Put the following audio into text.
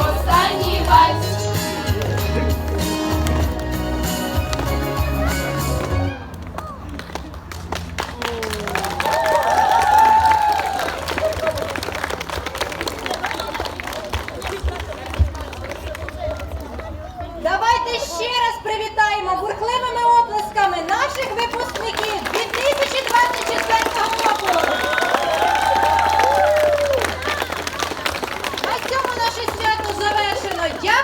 Останній Давайте ще раз привітаємо бурхливими оплесками наших випускників. ya